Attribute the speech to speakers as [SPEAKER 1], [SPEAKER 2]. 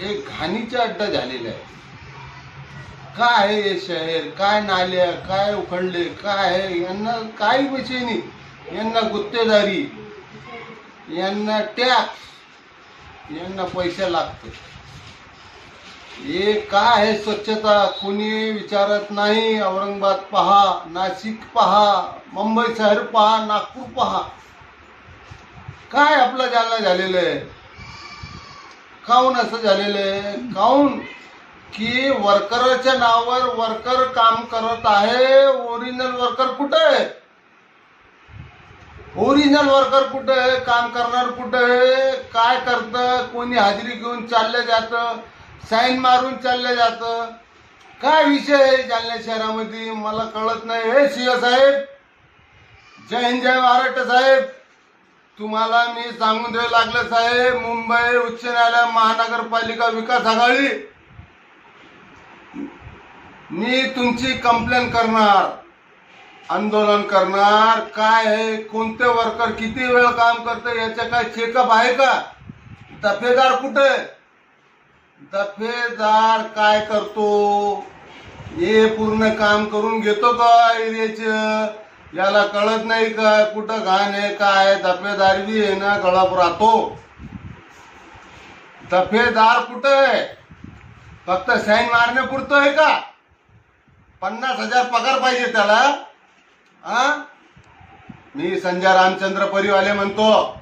[SPEAKER 1] एक घाणीचा अड्डा झालेला आहे. काय आहे हे शहर? काय नाल्या? काय उखंडले? काय आहे? यांना काही विषय नाही. यांना गुत्तेदारी. यांना टॅक्स यांना पैसे लागते हे काय आहे स्वच्छता? कोणी विचारत नाही? औरंगाबाद पहा नाशिक पहा मुंबई शहर पहा नागपूर पहा. काय आपलं जालना झालेलं आहे? काऊन असं झालेलं आहे. काऊन की वर्करच्या नावावर वर्कर काम करत आहे. ओरिजिनल वर्कर कुठे आहे? ओरिजिनल वर्कर कुठे आहे? काम करणार कुठे आहे? काय करतं? कोणी हाजरी घेऊन चाललं जातं? साईन मारून चाललं जातं? काय विषय आहे जालना शहरामध्ये? मला कळत नाही. हे सिंह साहेब. जय हिंद जय महाराष्ट्र साहेब. तुम्हाला मी सांगून द्यावं लागलं साहेब मुंबई उच्च न्यायालय महानगरपालिका विकास आघाडी. मी तुमची कंप्लेन करणार आंदोलन करणार. काय आहे कोणते वर्कर किती वेळ काम करते याचे काय चेकअप आहे का? दफेदार कुठे? दफेदार काय करतो? हे पूर्ण काम करून घेतो का? एरियाचं याला कळत नाही काय कुठं घाण आहे काय आहे? दफेदार बी आहे ना गळप राहतो. दफेदार कुठं आहे? फक्त सॅन मारणे पुरतो आहे का? पन्नास हजार पगार पाहिजे त्याला. हा मी संजय रामचंद्र परिवाले म्हणतो